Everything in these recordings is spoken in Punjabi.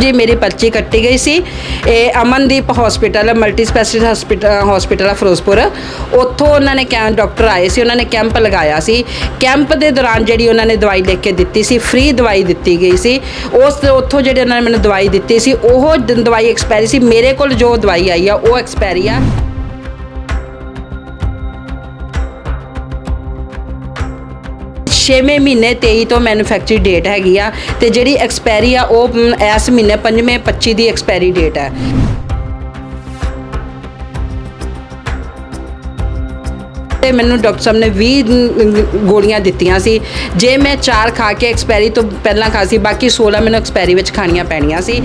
ਜੀ, ਮੇਰੀ ਪਰਚੀ ਕੱਟੀ ਗਈ ਸੀ। ਇਹ Amandeep hospital multi speciality hospital hospital ਆ ਫਿਰੋਜ਼ਪੁਰ। ਉੱਥੋਂ ਉਹਨਾਂ ਨੇ ਕੈਂਪ, ਡਾਕਟਰ ਆਏ ਸੀ, ਉਹਨਾਂ ਨੇ ਕੈਂਪ ਲਗਾਇਆ ਸੀ। ਕੈਂਪ ਦੇ ਦੌਰਾਨ ਜਿਹੜੀ ਉਹਨਾਂ ਨੇ ਦਵਾਈ ਲਿਖ ਕੇ ਦਿੱਤੀ ਸੀ ਫ੍ਰੀ ਦਵਾਈ ਦਿੱਤੀ ਗਈ ਸੀ। ਉਸ ਉੱਥੋਂ ਜਿਹੜੇ ਉਹਨਾਂ ਨੇ ਮੈਨੂੰ ਦਵਾਈ ਦਿੱਤੀ ਸੀ, ਉਹ ਦਵਾਈ ਐਕਸਪਾਇਰੀ ਸੀ। ਮੇਰੇ ਕੋਲ ਜੋ ਦਵਾਈ ਆਈ ਆ, ਉਹ ਐਕਸਪਾਇਰੀ ਆ। ਛੇਵੇਂ ਮਹੀਨੇ 23 ਤੋਂ ਮੈਨੂਫੈਕਚਰੀ ਡੇਟ ਹੈਗੀ ਆ ਤੇ ਜਿਹੜੀ ਐਕਸਪਾਇਰੀ ਆ ਉਹ ਇਸ ਮਹੀਨੇ ਪੰਜਵੇਂ 25 ਦੀ ਐਕਸਪਾਇਰੀ ਡੇਟ ਹੈ। ਤੇ ਮੈਨੂੰ ਡਾਕਟਰ ਸਾਹਿਬ ਨੇ 20 ਗੋਲੀਆਂ ਦਿੱਤੀਆਂ ਸੀ। ਜੇ ਮੈਂ 4 ਖਾ ਕੇ ਐਕਸਪਾਇਰੀ ਤੋਂ ਪਹਿਲਾਂ ਖਾ ਸੀ, ਬਾਕੀ 16 ਮੈਨੂੰ ਐਕਸਪਾਇਰੀ ਵਿੱਚ ਖਾਣੀਆਂ ਪੈਣੀਆਂ ਸੀ।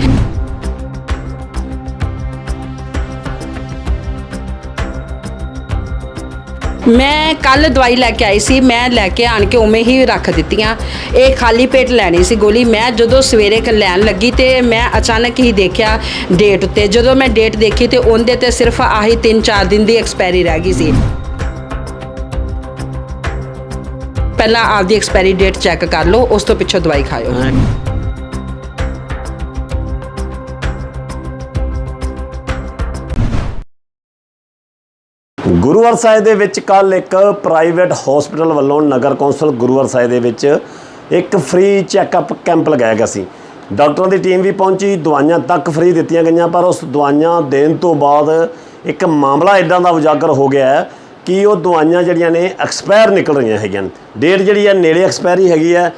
ਮੈਂ ਕੱਲ ਦਵਾਈ ਲੈ ਕੇ ਆਈ ਸੀ, ਮੈਂ ਲੈ ਕੇ ਆਣ ਕੇ ਉਵੇਂ ਹੀ ਰੱਖ ਦਿੱਤੀਆਂ। ਇਹ ਖਾਲੀ ਪੇਟ ਲੈਣੀ ਸੀ ਗੋਲੀ। ਮੈਂ ਜਦੋਂ ਸਵੇਰੇ ਕ ਲੈਣ ਲੱਗੀ ਤੇ ਮੈਂ ਅਚਾਨਕ ਹੀ ਦੇਖਿਆ ਡੇਟ ਉੱਤੇ। ਜਦੋਂ ਮੈਂ ਡੇਟ ਦੇਖੀ ਤੇ ਉਹਦੇ ਤੇ ਸਿਰਫ ਆਹੀ 3-4 ਦਿਨ ਦੀ ਐਕਸਪਾਇਰੀ ਰਹਿ ਗਈ ਸੀ। ਪਹਿਲਾਂ ਆਪਦੀ ਐਕਸਪਾਇਰੀ ਡੇਟ ਚੈੱਕ ਕਰ ਲਓ, ਉਸ ਤੋਂ ਪਿੱਛੋਂ ਦਵਾਈ ਖਾਓ ਗੁਰੂਵਰ ਸਾਹਿਬ ਦੇ ਵਿੱਚ ਕੱਲ ਇੱਕ ਪ੍ਰਾਈਵੇਟ ਹਸਪੀਟਲ ਵੱਲੋਂ ਨਗਰ ਕੌਂਸਲ ਗੁਰੂਵਰ ਸਾਹਿਬ ਦੇ ਵਿੱਚ ਇੱਕ ਫ੍ਰੀ ਚੈੱਕਅਪ ਕੈਂਪ ਲਗਾਇਆ ਗਿਆ ਸੀ। ਡਾਕਟਰਾਂ ਦੀ ਟੀਮ ਵੀ ਪਹੁੰਚੀ, ਦਵਾਈਆਂ ਤੱਕ ਫ੍ਰੀ ਦਿੱਤੀਆਂ ਗਈਆਂ, ਪਰ ਉਸ ਦਵਾਈਆਂ ਦੇਣ ਤੋਂ ਬਾਅਦ ਇੱਕ ਮਾਮਲਾ ਇਦਾਂ ਦਾ ਉਜਾਗਰ ਹੋ ਗਿਆ ਹੈ ਕਿ ਉਹ ਦਵਾਈਆਂ ਜਿਹੜੀਆਂ ਨੇ ਐਕਸਪਾਇਰ ਨਿਕਲ ਰਹੀਆਂ ਹੈਗੀਆਂ ਡੇਟ ਜਿਹੜੀ ਹੈ ਨੇੜੇ ਐਕਸਪਾਇਰੀ ਹੈਗੀ ਹੈ।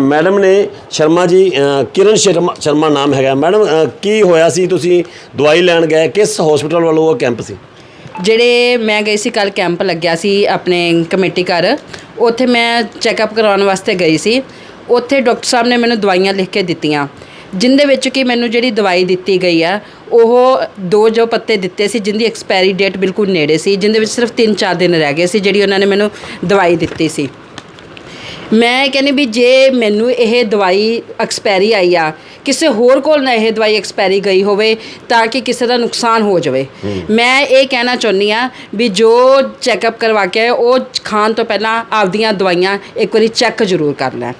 ਮੈਡਮ ਨੇ ਸ਼ਰਮਾ ਜੀ ਕਿਰਨ ਸ਼ਰਮਾ ਸ਼ਰਮਾ ਨਾਮ ਹੈਗਾ। ਮੈਡਮ ਕੀ ਹੋਇਆ ਸੀ? ਤੁਸੀਂ ਦਵਾਈ ਲੈਣ ਗਏ, ਕਿਸ ਹਸਪੀਟਲ ਵੱਲੋਂ ਉਹ ਕੈਂਪ ਸੀ? ਜਿਹੜੇ ਮੈਂ ਗਈ ਸੀ ਕੱਲ ਕੈਂਪ ਲੱਗਿਆ ਸੀ ਆਪਣੇ ਕਮੇਟੀ ਘਰ, ਉੱਥੇ ਮੈਂ ਚੈੱਕਅਪ ਕਰਵਾਉਣ ਵਾਸਤੇ ਗਈ ਸੀ। ਉੱਥੇ ਡਾਕਟਰ ਸਾਹਿਬ ਨੇ ਮੈਨੂੰ ਦਵਾਈਆਂ ਲਿਖ ਕੇ ਦਿੱਤੀਆਂ, ਜਿੰਦੇ ਵਿੱਚ ਕਿ ਮੈਨੂੰ ਜਿਹੜੀ ਦਵਾਈ ਦਿੱਤੀ ਗਈ ਆ, ਉਹ ਦੋ ਜੋ ਪੱਤੇ ਦਿੱਤੇ ਸੀ, ਜਿੰਦੀ ਐਕਸਪਾਇਰੀ ਡੇਟ ਬਿਲਕੁਲ ਨੇੜੇ ਸੀ, ਜਿੰਦੇ ਵਿੱਚ ਸਿਰਫ 3-4 ਦਿਨ ਰਹਿ ਗਏ ਸੀ, ਜਿਹੜੀ ਉਹਨਾਂ ਨੇ ਮੈਨੂੰ ਦਵਾਈ ਦਿੱਤੀ ਸੀ। ਮੈਂ ਕਹਿੰਦੀ ਵੀ ਜੇ ਮੈਨੂੰ ਇਹ ਦਵਾਈ ਐਕਸਪਾਇਰੀ ਆਈ ਆ ਕਿਸੇ ਹੋਰ ਕੋਲ ਨਾ ਇਹ ਦਵਾਈ ਐਕਸਪਾਇਰੀ ਗਈ ਹੋਵੇ ਤਾਂ ਕਿ ਕਿਸੇ ਦਾ ਨੁਕਸਾਨ ਹੋ ਜਾਵੇ। ਮੈਂ ਇਹ ਕਹਿਣਾ ਚਾਹੁੰਦੀ ਆ ਵੀ ਜੋ ਚੈੱਕਅਪ ਕਰਵਾ ਕੇ ਆਏ, ਉਹ ਖਾਣ ਤੋਂ ਪਹਿਲਾਂ ਆਪਦੀਆਂ ਦਵਾਈਆਂ ਇੱਕ ਵਾਰੀ ਚੈੱਕ ਜ਼ਰੂਰ ਕਰ ਲੈਣ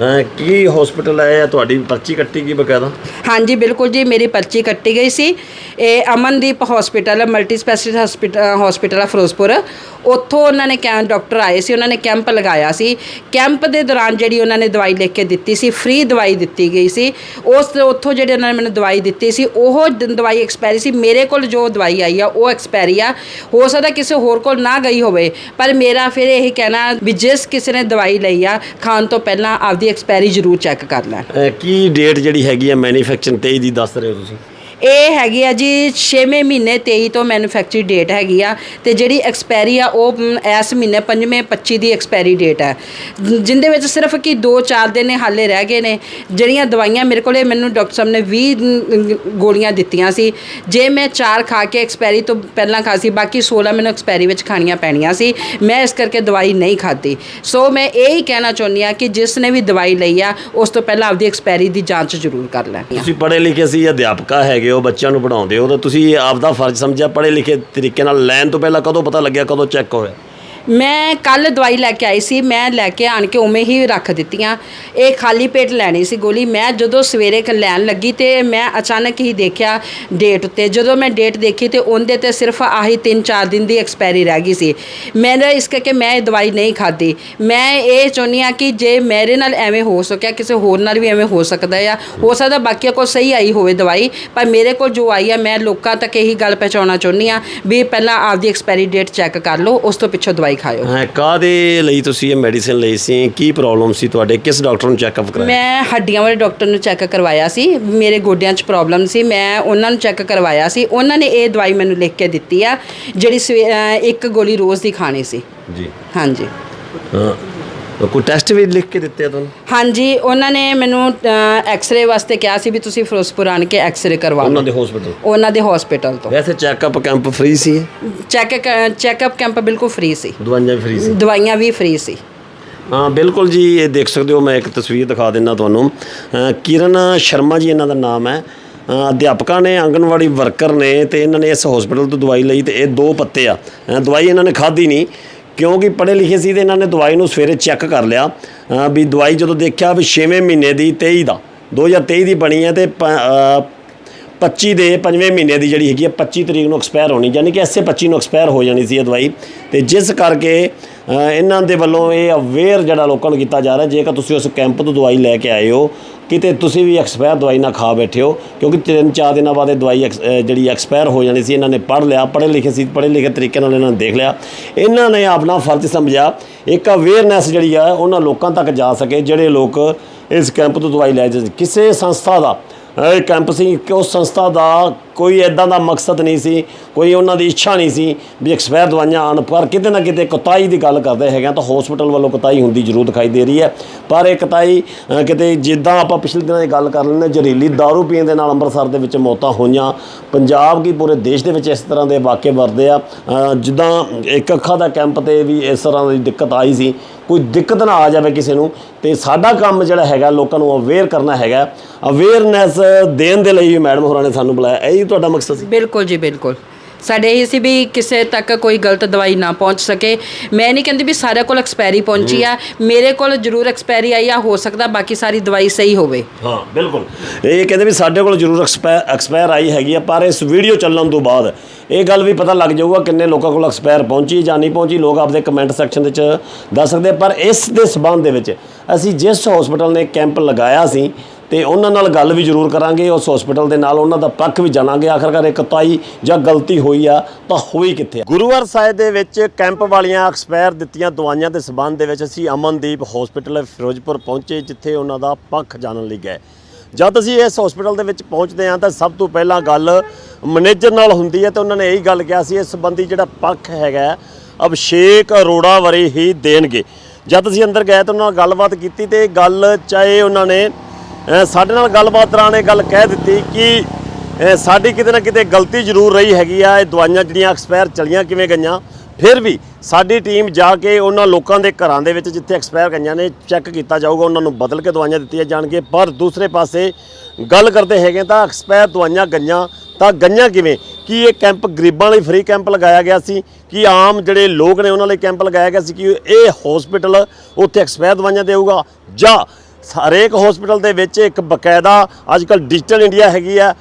ਅਹ ਕੀ ਹਸਪੀਟਲ ਹੈ ਤੁਹਾਡੀ ਪਰਚੀ ਕੱਟੀ ਗਈ ਬਕਾਇਦਾ? ਹਾਂਜੀ, ਬਿਲਕੁਲ ਜੀ, ਮੇਰੀ ਪਰਚੀ ਕੱਟੀ ਗਈ ਸੀ। ਇਹ Amandeep hospital multi speciality hospital hospital ਆ ਫਿਰੋਜ਼ਪੁਰ। ਉੱਥੋਂ ਉਹਨਾਂ ਨੇ ਕੈਂ ਡਾਕਟਰ ਆਏ ਸੀ, ਉਹਨਾਂ ਨੇ ਕੈਂਪ ਲਗਾਇਆ ਸੀ। ਕੈਂਪ ਦੇ ਦੌਰਾਨ ਜਿਹੜੀ ਉਹਨਾਂ ਨੇ ਦਵਾਈ ਲਿਖ ਕੇ ਦਿੱਤੀ ਸੀ ਫ੍ਰੀ ਦਵਾਈ ਦਿੱਤੀ ਗਈ ਸੀ। ਉਸ ਉੱਥੋਂ ਜਿਹੜੀ ਉਹਨਾਂ ਨੇ ਮੈਨੂੰ ਦਵਾਈ ਦਿੱਤੀ ਸੀ, ਉਹ ਦ- ਦਵਾਈ ਐਕਸਪਾਇਰੀ ਸੀ। ਮੇਰੇ ਕੋਲ ਜੋ ਦਵਾਈ ਆਈ ਆ, ਉਹ ਐਕਸਪਾਇਰੀ ਆ। ਹੋ ਸਕਦਾ ਕਿਸੇ ਹੋਰ ਕੋਲ ਨਾ ਗਈ ਹੋਵੇ, ਪਰ ਮੇਰਾ ਫਿਰ ਇਹ ਕਹਿਣਾ, ਵੀ ਜਿਸ ਕਿਸੇ ਨੇ ਦਵਾਈ ਲਈ ਆ, ਖਾਣ ਤੋਂ ਪਹਿਲਾਂ ਆਪਦੀ ਐਕਸਪਾਇਰੀ ਜ਼ਰੂਰ ਚੈੱਕ ਕਰ ਲੈਣ। ਅਹ ਕੀ ਡੇਟ ਜਿਹੜੀ ਹੈਗੀ ਹੈ ਮੈਨੂਫੈਕਚਰਿੰਗ 23 ਦੀ ਦੱਸ ਰਹੇ ਹੋ ਤੁਸੀਂ? ਇਹ ਹੈਗੀ ਆ ਜੀ 6ਵੇਂ ਮਹੀਨੇ 23 ਤੋਂ ਮੈਨੂਫੈਕਚਰੀ ਡੇਟ ਹੈਗੀ ਆ ਤੇ ਜਿਹੜੀ ਐਕਸਪਾਇਰੀ ਆ ਉਹ ਇਸ ਮਹੀਨੇ 5ਵੇਂ 25 ਦੀ ਐਕਸਪਾਇਰੀ ਡੇਟ ਹੈ ਜ- ਜਿੰਦੇ ਵਿੱਚ ਸਿਰਫ ਕਿ 2-4 ਦਿਨ ਹਾਲੇ ਰਹਿ ਗਏ ਨੇ। ਜਿਹੜੀਆਂ ਦਵਾਈਆਂ ਮੇਰੇ ਕੋਲੇ, ਮੈਨੂੰ ਡਾਕਟਰ ਸਾਹਿਬ ਨੇ 20 ਗੋਲੀਆਂ ਦਿੱਤੀਆਂ ਸੀ। ਜੇ ਮੈਂ 4 ਖਾ ਕੇ ਐਕਸਪਾਇਰੀ ਤੋਂ ਪਹਿਲਾਂ ਖਾ ਸੀ, ਬਾਕੀ 16 ਮੈਨੂੰ ਐਕਸਪਾਇਰੀ ਵਿੱਚ ਖਾਣੀਆਂ ਪੈਣੀਆਂ ਸੀ। ਮੈਂ ਇਸ ਕਰਕੇ ਦਵਾਈ ਨਹੀਂ ਖਾਧੀ। ਸੋ ਮੈਂ ਇਹ ਹੀ ਕਹਿਣਾ ਚਾਹੁੰਦੀ ਆ ਕਿ ਜਿਸ ਨੇ ਵੀ ਦਵਾਈ ਲਈ ਆ, ਉਸ ਤੋਂ ਪਹਿਲਾਂ ਆਪਦੀ ਐਕਸਪਾਇਰੀ ਦੀ ਜਾਂਚ ਜ਼ਰੂਰ ਕਰ ਲੈਣੀ ਆ। ਤੁਸੀਂ ਪੜ੍ਹੇ ਲਿਖੇ ਸੀ, ਅਧਿਆਪਕਾ ਹੈਗੇ ਹੋ, ਬੱਚਿਆਂ ਨੂੰ ਪੜਾਉਂਦੇ ਹੋ, ਤਾਂ ਤੁਸੀਂ ਆਪ ਦਾ ਫਰਜ਼ ਸਮਝਿਆ ਪੜ੍ਹੇ ਲਿਖੇ ਤਰੀਕੇ ਨਾਲ ਲੈਣ ਤੋਂ ਪਹਿਲਾਂ ਕਦੋਂ ਪਤਾ ਲੱਗਿਆ, ਕਦੋਂ ਚੈੱਕ ਹੋਇਆ? ਮੈਂ ਕੱਲ ਦਵਾਈ ਲੈ ਕੇ ਆਈ ਸੀ, ਮੈਂ ਲੈ ਕੇ ਆਣ ਕੇ ਉਵੇਂ ਹੀ ਰੱਖ ਦਿੱਤੀਆਂ। ਇਹ ਖਾਲੀ ਪੇਟ ਲੈਣੀ ਸੀ ਗੋਲੀ। ਮੈਂ ਜਦੋਂ ਸਵੇਰੇ ਕ ਲੈਣ ਲੱਗੀ ਤੇ ਮੈਂ ਅਚਾਨਕ ਹੀ ਦੇਖਿਆ ਡੇਟ ਉੱਤੇ। ਜਦੋਂ ਮੈਂ ਡੇਟ ਦੇਖੀ ਤੇ ਉਹਦੇ ਤੇ ਸਿਰਫ ਆਹੀ 3-4 ਦਿਨ ਦੀ ਐਕਸਪਾਇਰੀ ਰਹਿ ਗਈ ਸੀ। ਮੇਰਾ ਇਸ ਕਰਕੇ ਮੈਂ ਇਹ ਦਵਾਈ ਨਹੀਂ ਖਾਧੀ। ਮੈਂ ਇਹ ਚਾਹੁੰਦੀ ਆ ਕਿ ਜੇ ਮੇਰੇ ਨਾਲ ਐਵੇਂ ਹੋ ਸਕਿਆ, ਕਿਸੇ ਹੋਰ ਨਾਲ ਵੀ ਐਵੇਂ ਹੋ ਸਕਦਾ ਆ। ਹੋ ਸਕਦਾ ਬਾਕੀਆਂ ਕੋਲ ਸਹੀ ਆਈ ਹੋਵੇ ਦਵਾਈ, ਪਰ ਮੇਰੇ ਕੋਲ ਜੋ ਆਈ ਆ, ਮੈਂ ਲੋਕਾਂ ਤੱਕ ਇਹੀ ਗੱਲ ਪਹੁੰਚਾਉਣਾ ਚਾਹੁੰਦੀ ਆ ਵੀ ਪਹਿਲਾਂ ਆਪਦੀ ਐਕਸਪਾਇਰੀ ਡੇਟ ਚੈੱਕ ਕਰ ਲਓ, ਉਸ ਤੋਂ ਪਿੱਛੋਂ ਦਵਾਈ ਖਾਓ। ਹਾਂ ਕਾਦੇ ਲਈ ਤੁਸੀਂ ਇਹ ਮੈਡੀਸਿਨ ਲਈ ਸੀ? ਕੀ ਪ੍ਰੋਬਲਮ ਸੀ ਤੁਹਾਡੇ? ਕਿਸ ਡਾਕਟਰ ਨੂੰ ਚੈੱਕਅਪ ਕਰਾਇਆ। ਮੈਂ ਹੱਡੀਆਂ ਵਾਲੇ ਡਾਕਟਰ ਨੂੰ ਚੈੱਕ ਕਰਵਾਇਆ ਸੀ। ਮੇਰੇ ਗੋਡਿਆਂ 'ਚ ਪ੍ਰੋਬਲਮ ਸੀ। ਮੈਂ ਉਹਨਾਂ ਨੂੰ ਚੈੱਕ ਕਰਵਾਇਆ ਸੀ। ਉਹਨਾਂ ਨੇ ਇਹ ਦਵਾਈ ਮੈਨੂੰ ਲਿਖ ਕੇ ਦਿੱਤੀ ਆ ਜਿਹੜੀ ਸਵੇ- ਅਹ ਇੱਕ ਗੋਲੀ ਰੋਜ਼ ਦੀ ਖਾਣੀ ਸੀ। ਜੀ। ਹਾਂਜੀ। ਹਾਂ। ਕੋਈ ਟੈਸਟ ਵੀ ਲਿਖ ਕੇ ਦਿੱਤੇ ਆ ਤੁਹਾਨੂੰ? ਹਾਂਜੀ ਉਹਨਾਂ ਨੇ ਮੈਨੂੰ ਐਕਸ-ਰੇ ਵਾਸਤੇ ਕਿਹਾ ਸੀ ਵੀ ਤੁਸੀਂ ਫਿਰੋਜ਼ਪੁਰ ਆਣ ਕੇ ਐਕਸ-ਰੇ ਕਰਵਾ ਉਹਨਾਂ ਲਓ ਦੇ ਹਸਪੀਟਲ ਉਹਨਾਂ ਦੇ ਹਸਪੀਟਲ ਤੋਂ। ਵੈਸੇ ਚੈੱਕਅਪ ਕੈਂਪ ਫ੍ਰੀ ਸੀ ਇਹ? ਚੈੱਕ ਚੈੱਕਅਪ ਕੈਂਪ ਬਿਲਕੁਲ ਫ੍ਰੀ ਸੀ। ਦਵਾਈਆਂ ਵੀ ਫ੍ਰੀ ਸੀ? ਦਵਾਈਆਂ ਵੀ ਫ੍ਰੀ ਸੀ। ਹਾਂ, ਬਿਲਕੁਲ ਜੀ, ਇਹ ਦੇਖ ਸਕਦੇ ਹੋ, ਮੈਂ ਇੱਕ ਤਸਵੀਰ ਦਿਖਾ ਦਿੰਦਾ ਤੁਹਾਨੂੰ। ਕਿਰਨ ਸ਼ਰਮਾ ਜੀ ਇਹਨਾਂ ਦਾ ਨਾਮ ਹੈ। ਅਧਿਆਪਕਾਂ ਨੇ ਆਂਗਨਵਾੜੀ ਵਰਕਰ ਨੇ ਤੇ ਇਹਨਾਂ ਨੇ ਇਸ ਹਸਪੀਟਲ ਤੋਂ ਦਵਾਈ ਲਈ ਤੇ ਇਹ ਦੋ ਪੱਤੇ ਆ। ਦਵਾਈ ਇਹਨਾਂ ਨੇ ਖਾਧੀ ਨਹੀਂ, ਕਿਉਂਕਿ ਪੜ੍ਹੇ ਲਿਖੇ ਸੀ ਤੇ ਇਹਨਾਂ ਨੇ ਦਵਾਈ ਨੂੰ ਸਵੇਰੇ ਚੈੱਕ ਕਰ ਲਿਆ। ਵੀ ਦਵਾਈ ਜਦੋਂ ਦੇਖਿਆ ਵੀ 6ਵੇਂ ਮਹੀਨੇ ਦੀ 23 ਦਾ 2023 ਦੀ ਬਣੀ ਹੈ ਤੇ ਪ- 25 ਦੇ ਪੰਜਵੇਂ ਮਹੀਨੇ ਦੀ ਜਿਹੜੀ ਹੈਗੀ ਹੈ 25 ਤਰੀਕ ਨੂੰ ਐਕਸਪਾਇਰ ਹੋਣੀ, ਯਾਨੀ ਕਿ ਐਸੇ 25 ਨੂੰ ਐਕਸਪਾਇਰ ਹੋ ਜਾਣੀ ਸੀ ਇਹ ਦਵਾਈ। ਤੇ ਜਿਸ ਕਰਕੇ ਇਹਨਾਂ ਦੇ ਵੱਲੋਂ ਇਹ ਅਵੇਅਰ ਜਿਹੜਾ ਲੋਕਾਂ ਨੂੰ ਕੀਤਾ ਜਾ ਰਿਹਾ, ਜੇਕਰ ਤੁਸੀਂ ਉਸ ਕੈਂਪ ਤੋਂ ਦਵਾਈ ਲੈ ਕੇ ਆਏ ਹੋ, ਕਿਤੇ ਤੁਸੀਂ ਵੀ ਐਕਸਪਾਇਰ ਦਵਾਈ ਨਾ ਖਾ ਬੈਠੇ ਹੋ, ਕਿਉਂਕਿ ਤਿੰਨ ਚਾਰ ਦਿਨਾਂ ਬਾਅਦ ਇਹ ਦਵਾਈ ਐਕਸ- ਜਿਹੜੀ ਐਕਸਪਾਇਰ ਹੋ ਜਾਣੀ ਸੀ, ਇਹਨਾਂ ਨੇ ਪੜ੍ਹ ਲਿਆ, ਪੜ੍ਹੇ ਲਿਖੇ ਸੀ, ਪੜ੍ਹੇ ਲਿਖੇ ਤਰੀਕੇ ਨਾਲ ਇਹਨਾਂ ਨੇ ਦੇਖ ਲਿਆ। ਇਹਨਾਂ ਨੇ ਆਪਣਾ ਫਰਜ਼ ਸਮਝਿਆ, ਇੱਕ ਅਵੇਅਰਨੈਸ ਜਿਹੜੀ ਆ, ਉਹਨਾਂ ਲੋਕਾਂ ਤੱਕ ਜਾ ਸਕੇ, ਜਿਹੜੇ ਲੋਕ ਇਸ ਕੈਂਪ ਤੋਂ ਦਵਾਈ ਲੈ ਜਾਂਦੇ ਕਿਸੇ ਸੰਸਥਾ ਦਾ, ਇਹ ਕੈਂਪ ਸੀ ਕਿ ਉਸ ਸੰਸਥਾ ਦਾ ਕੋਈ ਐਦਾਂ ਦਾ ਮਕਸਦ ਨਹੀਂ ਸੀ, ਕੋਈ ਉਹਨਾਂ ਦੀ ਇੱਛਾ ਨਹੀਂ ਸੀ ਵੀ ਐਕਸਪਾਇਰ ਦਵਾਈਆਂ ਆਉਣ, ਪਰ ਕਿਤੇ ਨਾ ਕਿਤੇ ਕੁਤਾਈ ਦੀ ਗੱਲ ਕਰਦੇ ਹੈਗੇ ਆ, ਤਾਂ ਹਸਪੀਟਲ ਵੱਲੋਂ ਕੁਤਾਈ ਹੁੰਦੀ ਜ਼ਰੂਰ ਦਿਖਾਈ ਦੇ ਰਹੀ ਹੈ। ਪਰ ਇਹ ਕੁਤਾਈ ਕਿਤੇ ਜਿੱਦਾਂ ਆਪਾਂ ਪਿਛਲੇ ਦਿਨਾਂ ਦੀ ਗੱਲ ਕਰ ਲੈਂਦੇ ਜ਼ਹਿਰੀਲੀ दारू ਪੀਣ ਦੇ ਨਾਲ ਅੰਮ੍ਰਿਤਸਰ ਦੇ ਵਿੱਚ ਮੌਤਾਂ ਹੋਈਆਂ। ਪੰਜਾਬ ਕੀ ਪੂਰੇ ਦੇਸ਼ ਦੇ ਵਿੱਚ ਇਸ ਤਰ੍ਹਾਂ ਦੇ ਵਾਕਿਆ ਵਰਦੇ ਆ। ਜਿੱਦਾਂ ਇੱਕ ਅੱਖਾਂ ਦਾ ਕੈਂਪ ਤੇ ਵੀ ਇਸ ਤਰ੍ਹਾਂ ਦੀ ਦਿੱਕਤ ਆਈ ਸੀ। ਕੋਈ ਦਿੱਕਤ ਨਾ ਆ ਜਾਵੇ ਕਿਸੇ ਨੂੰ। ਤੇ ਸਾਡਾ ਕੰਮ ਜਿਹੜਾ ਹੈਗਾ, ਲੋਕਾਂ ਨੂੰ ਅਵੇਅਰ ਕਰਨਾ ਹੈਗਾ। ਅਵੇਅਰਨੈਸ ਦੇਣ ਦੇ ਲਈ ਵੀ ਮੈਡਮ ਹੋਰਾਂ ਨੇ ਸਾਨੂੰ ਬੁਲਾਇਆ। ਇਹ ਤੁਹਾਡਾ ਮਕਸਦ ਸੀ? ਬਿਲਕੁਲ ਜੀ ਬਿਲਕੁਲ। ਸਾਡੇ ਇਹ ਸੀ ਵੀ ਕਿਸੇ ਤੱਕ ਕੋਈ ਗਲਤ ਦਵਾਈ ਨਾ ਪਹੁੰਚ ਸਕੇ। ਮੈਂ ਨਹੀਂ ਕਹਿੰਦੀ ਵੀ ਸਾਰਿਆਂ ਕੋਲ ਐਕਸਪਾਇਰੀ ਪਹੁੰਚੀ ਆ। ਮੇਰੇ ਕੋਲ ਜ਼ਰੂਰ ਐਕਸਪਾਇਰੀ ਆਈ ਆ ਹੋ ਸਕਦਾ ਬਾਕੀ ਸਾਰੀ ਦਵਾਈ ਸਹੀ ਹੋਵੇ। ਹਾਂ ਬਿਲਕੁਲ। ਇਹ ਕਹਿੰਦੇ ਵੀ ਸਾਡੇ ਕੋਲ ਜ਼ਰੂਰ ਐਕਸਪਾਇਰ ਆਈ ਹੈਗੀ ਆ ਪਰ ਇਸ ਵੀਡੀਓ ਚੱਲਣ ਤੋਂ ਬਾਅਦ ਇਹ ਗੱਲ ਵੀ ਪਤਾ ਲੱਗ ਜਾਊਗਾ ਕਿੰਨੇ ਲੋਕਾਂ ਕੋਲ ਐਕਸਪਾਇਰ ਪਹੁੰਚੀ ਜਾਂ ਨਹੀਂ ਪਹੁੰਚੀ। ਲੋਕ ਆਪਦੇ ਕਮੈਂਟ ਸੈਕਸ਼ਨ ਵਿੱਚ ਦੱਸ ਸਕਦੇ। ਪਰ ਇਸ ਦੇ ਸਬੰਧ ਦੇ ਵਿੱਚ ਅਸੀਂ ਜਿਸ ਹਸਪੀਟਲ ਨੇ ਕੈਂਪ ਲਗਾਇਆ ਸੀ ਤੇ ਉਹਨਾਂ ਨਾਲ ਗੱਲ ਵੀ ਜ਼ਰੂਰ ਕਰਾਂਗੇ, ਉਸ ਹਸਪੀਟਲ ਦੇ ਨਾਲ ਉਹਨਾਂ ਦਾ ਪੱਖ ਵੀ ਜਾਣਾਂਗੇ। ਆਖਰਕਾਰ ਇੱਕ ਤਾਈ ਜਾਂ ਗਲਤੀ ਹੋਈ ਆ, ਤਾਂ ਹੋਈ ਕਿੱਥੇ ਆ? ਗੁਰੂਵਾਰ ਸਾਹਿਬ ਦੇ ਵਿੱਚ ਕੈਂਪ ਵਾਲੀਆਂ ਐਕਸਪਾਇਰ ਦਿੱਤੀਆਂ ਦਵਾਈਆਂ ਦੇ ਸਬੰਧ ਦੇ ਵਿੱਚ ਅਸੀਂ ਅਮਨਦੀਪ ਹਸਪੀਟਲ ਫਿਰੋਜ਼ਪੁਰ ਪਹੁੰਚੇ, ਜਿੱਥੇ ਉਹਨਾਂ ਦਾ ਪੱਖ ਜਾਣਨ ਲਈ ਗਏ। ਜਦ ਅਸੀਂ ਇਸ ਹਸਪੀਟਲ ਦੇ ਵਿੱਚ ਪਹੁੰਚਦੇ ਹਾਂ, ਤਾਂ ਸਭ ਤੋਂ ਪਹਿਲਾਂ ਗੱਲ ਮੈਨੇਜਰ ਨਾਲ ਹੁੰਦੀ ਹੈ ਤੇ ਉਹਨਾਂ ਨੇ ਇਹੀ ਗੱਲ ਕਿਹਾ ਸੀ, ਇਸ ਸੰਬੰਧੀ ਜਿਹੜਾ ਪੱਖ ਹੈਗਾ ਅਭਿਸ਼ੇਕ ਅਰੋੜਾ ਵਰੇ ਹੀ ਦੇਣਗੇ। ਜਦ ਅਸੀਂ ਅੰਦਰ ਗਏ ਤਾਂ ਉਹਨਾਂ ਨਾਲ ਗੱਲਬਾਤ ਕੀਤੀ ਤੇ ਗੱਲ ਚਾਹੇ ਉਹਨਾਂ ਨੇ ਸਾਡੇ ਨਾਲ ਗੱਲਬਾਤ ਦੌਰਾਨ ਇਹ ਗੱਲ ਕਹਿ ਦਿੱਤੀ ਕਿ ਸਾਡੀ ਕਿਤੇ ਨਾ ਕਿਤੇ ਗਲਤੀ ਜ਼ਰੂਰ ਰਹੀ ਹੈਗੀ ਆ, ਇਹ ਦਵਾਈਆਂ ਜਿਹੜੀਆਂ ਐਕਸਪਾਇਰ ਚਲੀਆਂ ਕਿਵੇਂ ਗਈਆਂ, ਫਿਰ ਵੀ ਸਾਡੀ ਟੀਮ ਜਾ ਕੇ ਉਹਨਾਂ ਲੋਕਾਂ ਦੇ ਘਰਾਂ ਦੇ ਵਿੱਚ ਜਿੱਥੇ ਐਕਸਪਾਇਰ ਗਈਆਂ ਨੇ, ਚੈੱਕ ਕੀਤਾ ਜਾਊਗਾ, ਉਹਨਾਂ ਨੂੰ ਬਦਲ ਕੇ ਦਵਾਈਆਂ ਦਿੱਤੀਆਂ ਜਾਣਗੀਆਂ, ਪਰ ਦੂਸਰੇ ਪਾਸੇ ਗੱਲ ਕਰਦੇ ਹੈਗੇ ਤਾਂ ਐਕਸਪਾਇਰ ਦਵਾਈਆਂ ਗਈਆਂ, ਤਾਂ ਗਈਆਂ ਕਿਵੇਂ? ਕੀ ਇਹ ਕੈਂਪ ਗਰੀਬਾਂ ਲਈ ਫ੍ਰੀ ਕੈਂਪ ਲਗਾਇਆ ਗਿਆ ਸੀ? ਕਿ ਆਮ ਜਿਹੜੇ ਲੋਕ ਨੇ ਉਹਨਾਂ ਲਈ ਕੈਂਪ ਲਗਾਇਆ ਗਿਆ ਸੀ ਕਿ ਇਹ ਹਸਪੀਟਲ ਉੱਥੇ ਐਕਸਪਾਇਰ ਦਵਾਈਆਂ ਦੇਊਗਾ? ਜਾਂ ਹਰੇਕ ਹਸਪੀਟਲ ਦੇ ਵਿੱਚ ਇੱਕ ਬਕਾਇਦਾ ਅੱਜ ਕੱਲ ਡਿਜੀਟਲ ਇੰਡੀਆ ਹੈਗੀ ਆ।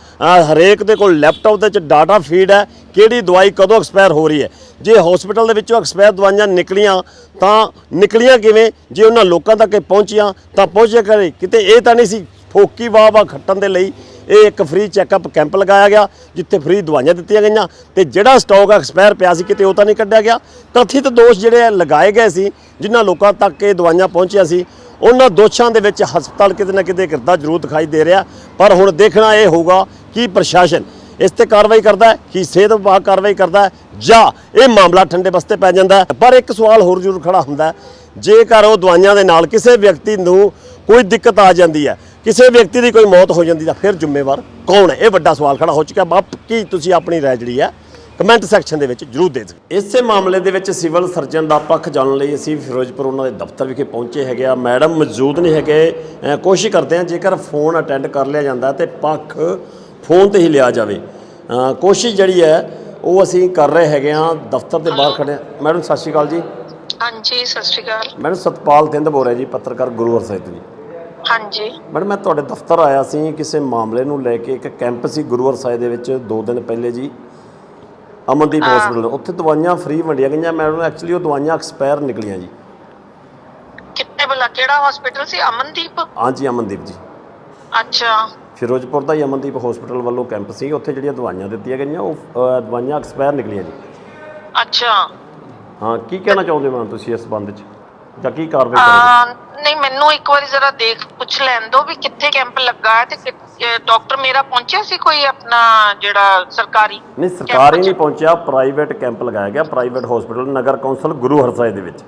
ਹਰੇਕ ਦੇ ਕੋਲ ਲੈਪਟਾਪ ਦੇ ਵਿੱਚ ਡਾਟਾ ਫੀਡ ਹੈ, ਕਿਹੜੀ ਦਵਾਈ ਕਦੋਂ ਐਕਸਪਾਇਰ ਹੋ ਰਹੀ ਹੈ। ਜੇ ਹਸਪੀਟਲ ਦੇ ਵਿੱਚੋਂ ਐਕਸਪਾਇਰ ਦਵਾਈਆਂ ਨਿਕਲੀਆਂ, ਤਾਂ ਨਿਕਲੀਆਂ ਕਿਵੇਂ? ਜੇ ਉਹਨਾਂ ਲੋਕਾਂ ਤੱਕ ਇਹ ਪਹੁੰਚੀਆਂ, ਤਾਂ ਪਹੁੰਚੇ ਕਰੇ ਕਿਤੇ ਇਹ ਤਾਂ ਨਹੀਂ ਸੀ, ਫੋਕੀ ਵਾਹ ਵਾਹ ਖੱਟਣ ਦੇ ਲਈ ਇਹ ਇੱਕ ਫ੍ਰੀ ਚੈੱਕਅਪ ਕੈਂਪ ਲਗਾਇਆ ਗਿਆ, ਜਿੱਥੇ ਫ੍ਰੀ ਦਵਾਈਆਂ ਦਿੱਤੀਆਂ ਗਈਆਂ। ਤੇ ਜਿਹੜਾ ਸਟਾਕ ਐਕਸਪਾਇਰ ਪਿਆ ਸੀ, ਕਿਤੇ ਉਹ ਤਾਂ ਨਹੀਂ ਕੱਢਿਆ ਗਿਆ। ਕਥਿਤ ਦੋਸ਼ ਜਿਹੜੇ ਆ ਲਗਾਏ ਗਏ ਸੀ, ਜਿਨ੍ਹਾਂ ਲੋਕਾਂ ਤੱਕ ਇਹ ਦਵਾਈਆਂ ਪਹੁੰਚੀਆਂ ਸੀ ਉਹਨਾਂ ਦੋਸ਼ਾਂ ਦੇ ਵਿੱਚ ਹਸਪਤਾਲ ਕਿਤੇ ਨਾ ਕਿਤੇ ਗਿਰਦਾ ਜ਼ਰੂਰ ਦਿਖਾਈ ਦੇ ਰਿਹਾ। ਪਰ ਹੁਣ ਦੇਖਣਾ ਇਹ ਹੋਊਗਾ ਕਿ ਪ੍ਰਸ਼ਾਸਨ ਇਸ ਤੇ ਕਾਰਵਾਈ ਕਰਦਾ ਹੈ, ਕਿ ਸਿਹਤ ਵਿਭਾਗ ਕਾਰਵਾਈ ਕਰਦਾ ਹੈ ਜਾਂ ਇਹ ਮਾਮਲਾ ਠੰਡੇ ਬਸਤੇ ਪੈ ਜਾਂਦਾ ਪਰ ਇੱਕ ਸਵਾਲ ਹੋਰ ਜ਼ਰੂਰ ਖੜਾ ਹੁੰਦਾ ਜੇਕਰ ਉਹ ਦਵਾਈਆਂ ਦੇ ਨਾਲ ਕਿਸੇ ਵਿਅਕਤੀ ਨੂੰ ਕੋਈ ਦਿੱਕਤ ਆ ਜਾਂਦੀ ਹੈ, ਕਿਸੇ ਵਿਅਕਤੀ ਦੀ ਕੋਈ ਮੌਤ ਹੋ ਜਾਂਦੀ ਤਾਂ ਫਿਰ ਜ਼ਿੰਮੇਵਾਰ ਕੌਣ ਹੈ? ਇਹ ਵੱਡਾ ਸਵਾਲ ਖੜਾ ਹੋ ਚੁੱਕਾ ਬਾਪ, ਕੀ ਤੁਸੀਂ ਆਪਣੀ ਰਾਏ ਜਿਹੜੀ ਹੈ ਕਮੈਂਟ ਸੈਕਸ਼ਨ ਦੇ ਵਿੱਚ ਜਰੂਰ ਦੇ ਦਿਓ। ਇਸੇ ਮਾਮਲੇ ਦੇ ਵਿੱਚ ਸਿਵਲ ਸਰਜਨ ਦਾ ਪੱਖ ਜਾਣਨ ਲਈ ਅਸੀਂ ਫਿਰੋਜ਼ਪੁਰ ਉਹਨਾਂ ਦੇ ਦਫ਼ਤਰ ਵਿਖੇ ਪਹੁੰਚੇ ਹੈਗੇ ਆ। ਮੈਡਮ ਮੌਜੂਦ ਨਹੀਂ ਹੈਗੇ। ਕੋਸ਼ਿਸ਼ ਕਰਦੇ ਆ ਜੇਕਰ ਫੋਨ ਅਟੈਂਡ ਕਰ ਲਿਆ ਜਾਂਦਾ ਤੇ ਪੱਖ ਫੋਨ ਤੇ ਹੀ ਲਿਆ ਜਾਵੇ। ਕੋਸ਼ਿਸ਼ ਜਿਹੜੀ ਹੈ ਉਹ ਅਸੀਂ ਕਰ ਰਹੇ ਹੈਗੇ ਆ ਦਫ਼ਤਰ ਦੇ ਬਾਹਰ ਖੜੇ ਹਾਂ। ਮੈਡਮ ਸਤਿ ਸ਼੍ਰੀ ਅਕਾਲ ਜੀ। ਹਾਂਜੀ ਸਤਿ ਸ਼੍ਰੀ ਅਕਾਲ। ਮੈਡਮ ਸਤਪਾਲ ਥਿੰਦ ਬੋਲ ਰਿਹਾ ਜੀ ਪੱਤਰਕਾਰ ਗੁਰੂਵਰ ਸਾਹਿਬ ਤੋਂ ਜੀ। ਹਾਂਜੀ। ਮੈਡਮ ਮੈਂ ਤੁਹਾਡੇ ਦਫ਼ਤਰ ਆਇਆ ਸੀ। ਕਿਸੇ ਮਾਮਲੇ ਨੂੰ ਲੈ ਕੇ ਇੱਕ ਕੈਂਪ ਸੀ ਗੁਰੂਵਰ ਸਾਹਿਬ ਦੇ ਵਿੱਚ 2 ਦਿਨ ਪਹਿਲੇ ਜੀ। ਅਮਨਦੀਪ ਹਸਪੀਟਲ ਉੱਥੇ ਦਵਾਈਆਂ ਫ੍ਰੀ ਵੰਡੀਆਂ ਗਈਆਂ। ਮੈਡਮ ਐਕਚੁਅਲੀ ਉਹ ਦਵਾਈਆਂ ਐਕਸਪਾਇਰ ਨਿਕਲੀਆਂ ਜੀ। ਕਿੱਥੇ ਬਲਾ ਕਿਹੜਾ ਹਸਪੀਟਲ ਸੀ? ਅਮਨਦੀਪ? ਹਾਂਜੀ ਅਮਨਦੀਪ ਜੀ। ਅੱਛਾ। ਫਿਰੋਜ਼ਪੁਰ ਦਾ ਹੀ ਅਮਨਦੀਪ ਹਸਪੀਟਲ ਵੱਲੋਂ ਕੈਂਪ ਸੀ। ਉੱਥੇ ਜਿਹੜੀਆਂ ਦਵਾਈਆਂ ਦਿੱਤੀਆਂ ਗਈਆਂ ਉਹ ਦਵਾਈਆਂ ਐਕਸਪਾਇਰ ਨਿਕਲੀਆਂ ਜੀ। ਅੱਛਾ। ਹਾਂ ਕੀ ਕਹਿਣਾ ਚਾਹੁੰਦੇ ਹੋ ਤੁਸੀਂ ਇਸ ਸੰਬੰਧ ਵਿੱਚ ਜਾਂ ਕੀ ਕਾਰਵਾਈ ਕਰੋਗੇ? ਨਹੀਂ ਮੈਨੂੰ ਇੱਕ ਵਾਰੀ ਜ਼ਰਾ ਦੇਖ ਪੁੱਛ ਲੈਣ ਦਿਓ ਵੀ ਕਿੱਥੇ ਕੈਂਪ ਲੱਗਾ ਹੈ ਤੇ ਡਾਕਟਰ ਮੇਰਾ ਪਹੁੰਚਿਆ ਸੀ ਕੋਈ ਆਪਣਾ ਜਿਹੜਾ ਸਰਕਾਰੀ ਨਹੀਂ ਸਰਕਾਰ ਨਹੀਂ ਪਹੁੰਚਿਆ ਪ੍ਰਾਈਵੇਟ ਕੈਂਪ ਲਗਾਇਆ ਗਿਆ ਪ੍ਰਾਈਵੇਟ ਹਸਪੀਟਲ ਨਗਰ ਕੌਂਸਲ ਗੁਰੂ ਹਰਸਾਏ ਦੇ ਵਿੱਚ।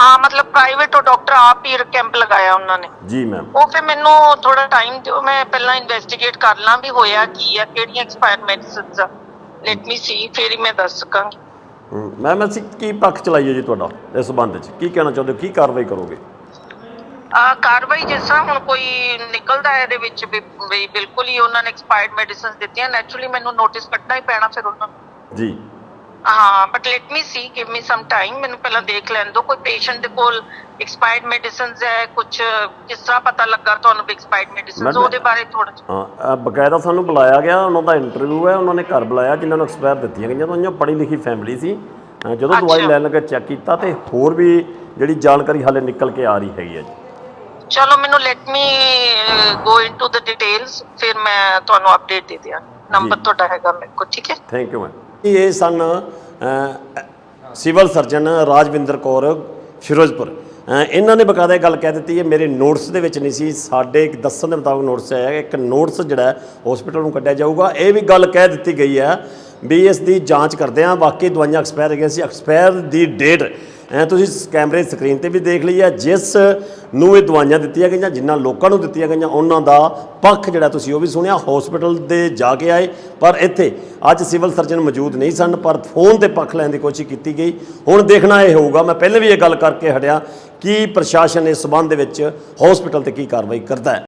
ਹਾਂ ਮਤਲਬ ਪ੍ਰਾਈਵੇਟ ਡਾਕਟਰ ਆਪ ਹੀ ਕੈਂਪ ਲਗਾਇਆ ਉਹਨਾਂ ਨੇ। ਜੀ ਮੈਮ ਉਹ ਫਿਰ ਮੈਨੂੰ ਥੋੜਾ ਟਾਈਮ ਦਿਓ ਮੈਂ ਪਹਿਲਾਂ ਇਨਵੈਸਟੀਗੇਟ ਕਰ ਲਾਂ ਵੀ ਹੋਇਆ ਕੀ ਆ ਕਿਹੜੀਆਂ ਐਕਸਪਾਇਰ ਮੈਡੀਸਿਨਸ ਆ। ਲੈਟ ਮੀ ਸੀ ਫਿਰ ਹੀ ਮੈਂ ਦੱਸ ਸਕਾਂਗੀ। ਮੈਮ ਅਸੀਂ ਕੀ ਪੱਖ ਚਲਾਈਏ ਜੀ ਤੁਹਾਡਾ ਇਸ ਸੰਬੰਧ ਵਿੱਚ ਕੀ ਕਹਿਣਾ ਚਾਹੁੰਦੇ ਹੋ? ਕੀ ਕਾਰਵਾਈ ਕਰੋਗੇ? ਆ ਕਾਰਵਾਈ ਜਿਸ ਤਰ੍ਹਾਂ ਹੁਣ ਕੋਈ ਨਿਕਲਦਾ ਹੈ ਇਹਦੇ ਵਿੱਚ ਵੀ ਵੀ ਬਿਲਕੁਲ ਹੀ ਉਹਨਾਂ ਨੇ ਐਕਸਪਾਇਰਡ ਮੈਡੀਸਿਨਸ ਦਿੱਤੀਆਂ ਨੈਚੁਰਲੀ ਮੈਨੂੰ ਨੋਟਿਸ ਕੱਢਣਾ ਹੀ ਪੈਣਾ ਫਿਰ ਉਹਨਾਂ ਨੂੰ। ਜੀ। ਹਾਂ but let me see give me some time ਮੈਨੂੰ ਪਹਿਲਾਂ ਦੇਖ ਲੈਣ ਦਿਓ ਕੋਈ ਪੇਸ਼ੈਂਟ ਦੇ ਕੋਲ ਐਕਸਪਾਇਰਡ ਮੈਡੀਸਿਨਸ ਹੈ ਕੁਝ ਕਿਸ ਤਰ੍ਹਾਂ ਪਤਾ ਲੱਗਾ ਤੁਹਾਨੂੰ ਐਕਸਪਾਇਰਡ ਮੈਡੀਸਿਨਸ ਉਹਦੇ ਬਾਰੇ ਥੋੜਾ ਹਾਂ ਅ, ਬਕਾਇਦਾ ਸਾਨੂੰ ਬੁਲਾਇਆ ਗਿਆ ਉਹਨਾਂ ਦਾ ਇੰਟਰਵਿਊ ਹੈ ਉਹਨਾਂ ਨੇ ਘਰ ਬੁਲਾਇਆ ਜਿਨ੍ਹਾਂ ਨੂੰ ਐਕਸਪਾਇਰ ਦਿੱਤੀਆਂ ਗਈਆਂ ਤਾਂ ਉਹਨਾਂ ਪੜ੍ਹੀ ਲਿਖੀ ਫੈਮਿਲੀ ਸੀ। ਅ, ਜਦੋਂ ਦਵਾਈ। ਲੈਣ ਲੱਗੇ ਚੈੱਕ ਕੀਤਾ ਤੇ ਹੋਰ ਵੀ ਜਿਹੜੀ ਜਾਣਕਾਰੀ ਹਾਲੇ ਨਿਕਲ ਕੇ ਆ ਰਹੀ ਹੈਗੀ ਹੈ ਜੀ। ਚਲੋ ਮੈਨੂੰ let me go into the details ਫਿਰ ਮੈਂ ਤੁਹਾਨੂੰ ਅਪਡੇਟ ਦੇ ਦਿਆਂ। ਨੰਬਰ। ਤੁਹਾਡਾ ਹੈਗਾ ਮੇਰੇ ਕੋਲ ਠੀਕ ਹੈ? ਥੈਂਕ ਯੂ ਮੈਮ ਇਹ ਸਨ ਸਿਵਲ ਸਰਜਨ ਰਾਜਵਿੰਦਰ ਕੌਰ ਫਿਰੋਜ਼ਪੁਰ। ਇਹਨਾਂ ਨੇ ਬਕਾਇਦਾ ਗੱਲ ਕਹਿ ਦਿੱਤੀ ਹੈ ਮੇਰੇ ਨੋਟਸ ਦੇ ਵਿੱਚ ਨਹੀਂ ਸੀ ਸਾਡੇ ਇੱਕ ਦੱਸਣ ਦੇ ਮੁਤਾਬਕ ਨੋਟਸ ਆਇਆ ਹੈ ਇੱਕ ਨੋਟਸ ਜਿਹੜਾ ਹਸਪੀਟਲ ਨੂੰ ਕੱਢਿਆ ਜਾਊਗਾ। ਇਹ ਵੀ ਗੱਲ ਕਹਿ ਦਿੱਤੀ ਗਈ ਹੈ ਵੀ ਇਸ ਦੀ ਜਾਂਚ ਕਰਦੇ ਹਾਂ ਬਾਕੀ ਦਵਾਈਆਂ ਐਕਸਪਾਇਰ ਹੈਗੀਆਂ ਸੀ ਐਕਸਪਾਇਰ ਦੀ ਡੇਟ ਤੁਸੀਂ ਕੈਮਰੇ ਸਕਰੀਨ ਤੇ ਵੀ ਦੇਖ ਲਈ ਹੈ ਜਿਸ ਨੂੰ ਇਹ ਦਵਾਈਆਂ ਦਿੱਤੀਆਂ ਗਈਆਂ, ਜਿਨ੍ਹਾਂ ਲੋਕਾਂ ਨੂੰ ਦਿੱਤੀਆਂ ਗਈਆਂ, ਉਹਨਾਂ ਦਾ ਪੱਖ ਜਿਹੜਾ ਤੁਸੀਂ ਉਹ ਵੀ ਸੁਣਿਆ ਹਸਪੀਟਲ ਦੇ ਜਾ ਕੇ ਆਏ, ਪਰ ਇੱਥੇ ਅੱਜ ਸਿਵਲ ਸਰਜਨ ਮੌਜੂਦ ਨਹੀਂ ਸਨ, ਪਰ ਫੋਨ ਤੇ ਪੱਖ ਲੈਣ ਦੀ ਕੋਸ਼ਿਸ਼ ਕੀਤੀ ਗਈ। ਹੁਣ ਦੇਖਣਾ ਇਹ ਹੋਊਗਾ, ਮੈਂ ਪਹਿਲੇ ਵੀ ਇਹ ਗੱਲ ਕਰਕੇ ਹਟਿਆ ਕਿ ਪ੍ਰਸ਼ਾਸਨ ਇਸ ਸਬੰਧ ਦੇ ਵਿੱਚ ਹਸਪੀਟਲ ਤੇ ਕੀ ਕਾਰਵਾਈ ਕਰਦਾ ਹੈ।